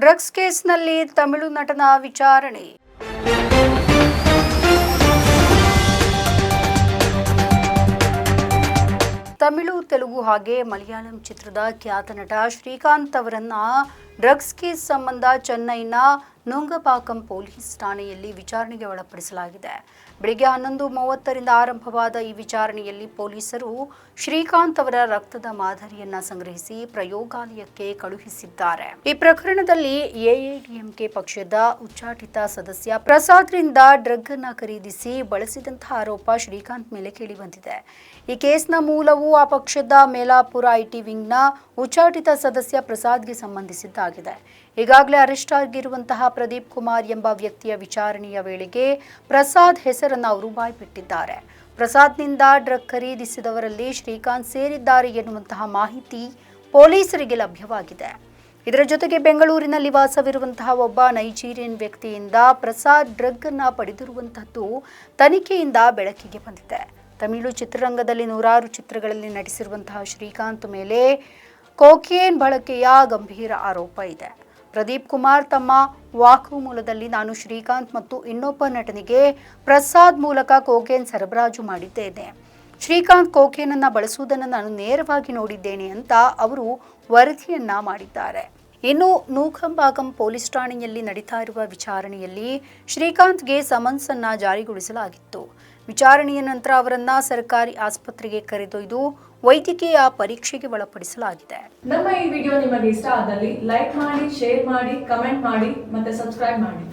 Drugs ಕೇಸ್ನಲ್ಲಿ ತಮಿಳು ನಟನ ವಿಚಾರಣೆ. ತಮಿಳು ತೆಲುಗು ಹಾಗೆ ಮಲಯಾಳಂ ಚಿತ್ರದ ಖ್ಯಾತ ನಟ ಶ್ರೀಕಾಂತ್ ಅವರನ್ನ ಡ್ರಗ್ಸ್ ಕೇಸ್ ಸಂಬಂಧ ಚೆನ್ನೈನ ನುಂಗಪಾಕಂ ಪೊಲೀಸ್ ಠಾಣೆಯಲ್ಲಿ ವಿಚಾರಣೆಗೆ ಒಳಪಡಿಸಲಾಗಿದೆ. ಬೆಳಿಗ್ಗೆ ಹನ್ನೊಂದು ಮೂವತ್ತರಿಂದ ಆರಂಭವಾದ ಈ ವಿಚಾರಣೆಯಲ್ಲಿ ಪೊಲೀಸರು ಶ್ರೀಕಾಂತ್ ಅವರ ರಕ್ತದ ಮಾದರಿಯನ್ನ ಸಂಗ್ರಹಿಸಿ ಪ್ರಯೋಗಾಲಯಕ್ಕೆ ಕಳುಹಿಸಿದ್ದಾರೆ. ಈ ಪ್ರಕರಣದಲ್ಲಿ ಎಐಡಿಎಂಕೆ ಪಕ್ಷದ ಉಚ್ಚಾಟಿತ ಸದಸ್ಯ ಪ್ರಸಾದ್ರಿಂದ ಡ್ರಗ್ ಅನ್ನ ಖರೀದಿಸಿ ಬಳಸಿದಂತಹ ಆರೋಪ ಶ್ರೀಕಾಂತ್ ಮೇಲೆ ಕೇಳಿಬಂದಿದೆ. ಈ ಕೇಸ್ನ ಮೂಲವು ಆ ಪಕ್ಷದ ಮೇಲಾಪುರ ಐಟಿ ವಿಂಗ್ನ ಉಚ್ಚಾಟಿತ ಸದಸ್ಯ ಪ್ರಸಾದ್ಗೆ ಸಂಬಂಧಿಸಿದ್ದಾಗಿದೆ ಈಗಾಗಲೇ ಅರೆಸ್ಟ್ ಆಗಿರುವಂತಹ ಪ್ರದೀಪ್ ಕುಮಾರ್ ಎಂಬ ವ್ಯಕ್ತಿಯ ವಿಚಾರಣೆಯ ವೇಳೆಗೆ ಪ್ರಸಾದ್ ಹೆಸರನ್ನು ಅವರು ಬಾಯ್ಬಿಟ್ಟಿದ್ದಾರೆ. ಪ್ರಸಾದ್ನಿಂದ ಡ್ರಗ್ ಖರೀದಿಸಿದವರಲ್ಲಿ ಶ್ರೀಕಾಂತ್ ಸೇರಿದ್ದಾರೆ ಎನ್ನುವಂತಹ ಮಾಹಿತಿ ಪೊಲೀಸರಿಗೆ ಲಭ್ಯವಾಗಿದೆ. ಇದರ ಜೊತೆಗೆ ಬೆಂಗಳೂರಿನಲ್ಲಿ ವಾಸವಿರುವಂತಹ ಒಬ್ಬ ನೈಜೀರಿಯನ್ ವ್ಯಕ್ತಿಯಿಂದ ಪ್ರಸಾದ್ ಡ್ರಗ್ ಅನ್ನ ಪಡೆದಿರುವಂತಹದ್ದು ತನಿಖೆಯಿಂದ ಬೆಳಕಿಗೆ ಬಂದಿದೆ. ತಮಿಳು ಚಿತ್ರರಂಗದಲ್ಲಿ ನೂರಾರು ಚಿತ್ರಗಳಲ್ಲಿ ನಟಿಸಿರುವಂತಹ ಶ್ರೀಕಾಂತ್ ಮೇಲೆ ಕೋಕೇನ್ ಬಳಕೆಯ ಗಂಭೀರ ಆರೋಪ ಇದೆ. ಪ್ರದೀಪ್ ಕುಮಾರ್ ತಮ್ಮ ವಾಕ್ಮೂಲದಲ್ಲಿ ನಾನು ಶ್ರೀಕಾಂತ್ ಮತ್ತು ಇನ್ನೊಬ್ಬ ನಟನಿಗೆ ಪ್ರಸಾದ್ ಮೂಲಕ ಕೋಕೇನ್ ಸರಬರಾಜು ಮಾಡಿದ್ದೇನೆ. ಶ್ರೀಕಾಂತ್ ಕೋಕೇನನ್ನ ಬಳಸುವುದನ್ನು ನಾನು ನೇರವಾಗಿ ನೋಡಿದ್ದೇನೆ ಅಂತ ಅವರು ವರದಿಯನ್ನ ಮಾಡಿದ್ದಾರೆ. ಇನ್ನು ನೂಕಂಬಾಗಂ ಪೊಲೀಸ್ ಠಾಣೆಯಲ್ಲಿ ನಡೀತಾ ಇರುವ ವಿಚಾರಣೆಯಲ್ಲಿ ಶ್ರೀಕಾಂತ್ಗೆ ಸಮನ್ಸ್ ಅನ್ನ ಜಾರಿಗೊಳಿಸಲಾಗಿತ್ತು. ವಿಚಾರಣೆಯ ನಂತರ ಅವರನ್ನ ಸರ್ಕಾರಿ ಆಸ್ಪತ್ರೆಗೆ ಕರೆದೊಯ್ದು ವೈದ್ಯಕೀಯ ಪರೀಕ್ಷೆಗೆ ಒಳಪಡಿಸಲಾಗಿದೆ. ನಮ್ಮ ಈ ವಿಡಿಯೋ ನಿಮಗೆ ಇಷ್ಟ ಆದಲ್ಲಿ ಲೈಕ್ ಮಾಡಿ, ಶೇರ್ ಮಾಡಿ, ಕಮೆಂಟ್ ಮಾಡಿ ಮತ್ತೆ ಸಬ್ಸ್ಕ್ರೈಬ್ ಮಾಡಿ.